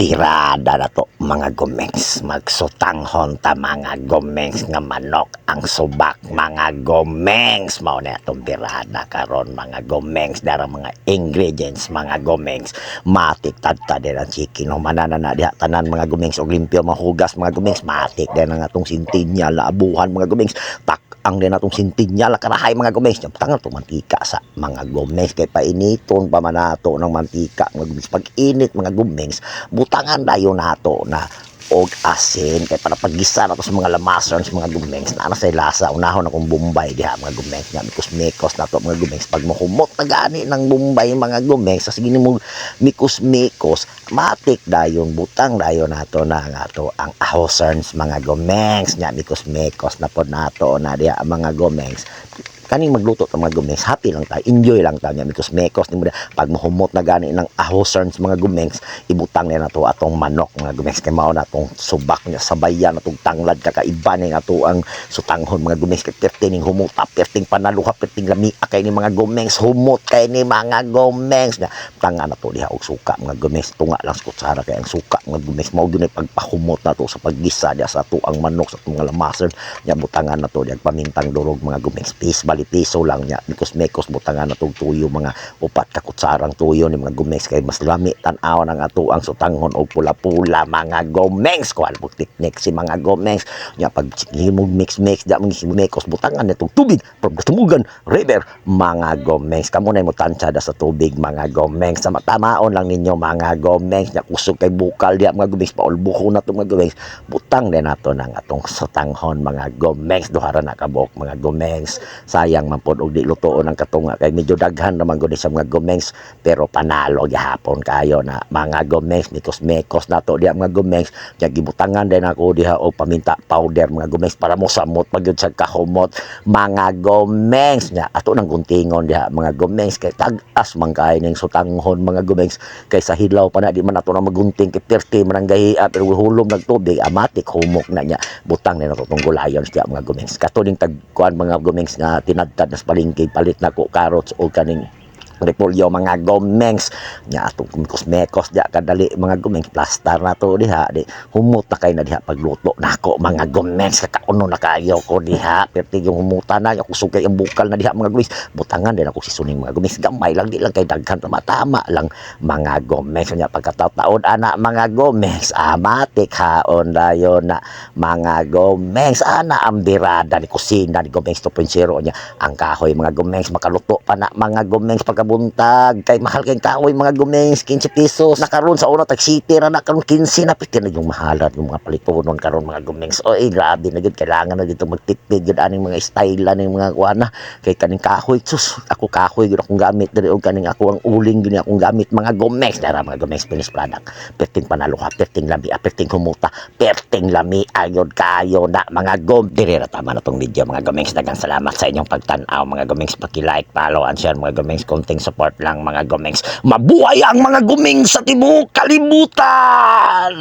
birada na to mga gomengs magsutanghon ta mga gomengs nga manok ang subak mga gomengs mao na itong birada karon mga gomengs dara mga ingredients mga gomengs matik tadta din ang chicken. No manana na diha tanan mga gomengs og limpyo mahugas mga gomengs matik din ang atong sintinya laabuhan mga gomengs tak ang din atong sintinya la karahay mga gomengs yung tangan to mantika sa mga gomengs kay painiton pa man nato ng mantika mga gomengs pag init mga gomengs butangan dayon nato na og asin. Kay para paggisa nato sa mga lamason sa mga gumengs na ana say lasa. Unahon akong bombay diha mga gumengs nga mikos mikos nato mga gumengs pag mahumot na gani ng bombay mga gumengs sa sige mo mikos mikos matik dayon butang dayon nato na nga to ang ahosans mga gumengs nya mikos mikos na pod nato na diha mga gumengs kaning magluto ta mga gumengs happy lang tayo. Enjoy lang tayo nya mikos mekos ni pag mahumot na gani ng ahosans mga gumengs ibutang na nato atong manok mga gumengs kay mao na atong subak niya. Sabayan atong tanglad kakaiba ni ato ang sutanghon mga gumengs kay perting humuta perting panaluha perting lami kay ni mga gumengs humot kay ni mga gumengs na tanga na to diha og suka mga gumengs tunga lang sa kutsara kay ang suka mga gumengs mao gyud pagpahumot na to sa paggisa diha sa ato ang manok sa mga lamason nya butangan na to diha pamintang durog mga gumengs pis bali piso lang nya mikos mekos butangan na tong tuyo mga upat ka kutsarang tuyo ni mga gumengs kay mas lami tan-aw ng ato ang sutanghon og pula-pula mga gomengs ko albo teknik si mga gomengs nya pag himog mix mix da mga mekos butangan na tong tubig from Tumugan River mga gomengs kamo na mo tansya da sa tubig mga gomengs sa matamaon lang ninyo mga gomengs nya kusog kay bukal diha mga gomengs paulbuko na to mga gomengs butang din nato ng atong sutanghon mga gomengs duhara na kabok mga gomengs sayang man pod og di lutoon ang katunga. Kay medyo daghan naman gud sa mga gomengs pero panalo gihapon kayo na mga gomengs mikos mekos nato diha mga gomengs nya gibutangan din ako diha og paminta powder mga gomengs para mo samot pagyud sa kahumot. Mga gomengs nya ato nang guntingon diha mga gomengs kay tag-as man kay ning sutanghon mga gomengs kay sa hilaw pa na di man nato na magunting kay perti man ang gahiya pero hulom nagtubig amatik humok na nya butang na nato tong gulayon diha mga gomengs katuning tagkuan mga gomengs nga tinadtad na sa palengke palit na ko carrots o kaning repolyo mga gomengs. Nya atong mekos diha kadali mga gomengs plastar na to diha. Di humot na kay na diha pagluto nako mga gomengs. Kakauno na kayo ko diha. Perti yung humutan na ako sugay ang bukal na diha mga gomengs. Butangan din ako sisuning mga gomengs. Gamay lang di lang kay daghan tama-tama lang mga gomengs. Nya pagkataon ana mga gomengs. Amatik haon dayon na mga gomengs. Ana ang birada ni kusina ni gomengs 2.0 nya ang kahoy mga gomengs. Makaluto pa na mga gomengs pagkabuntag kay mahal kay kahoy mga gomengs 15 pesos. Nakaron sa una tag city ra na karon 15 na. Piti na yung mahalat yung mga palipunon karon mga gomengs oy grabe na gid kailangan na dito magtipid gid aning mga style aning mga kuana kay kaning kahoy sus ako kahoy gid akong gamit diri og kaning ako ang uling gid akong gamit. Mga gomengs dara mga gomengs finished product. Perting panaluha perting lami perting humuta perting lami ayod kayo na mga gom diri ra tama na tong video mga gomengs dagang salamat sa inyong pagtan-aw mga gomengs paki-like follow and share mga gomengs konting support lang mga gomengs mabuhay ang mga gomengs sa tibuok kalibutan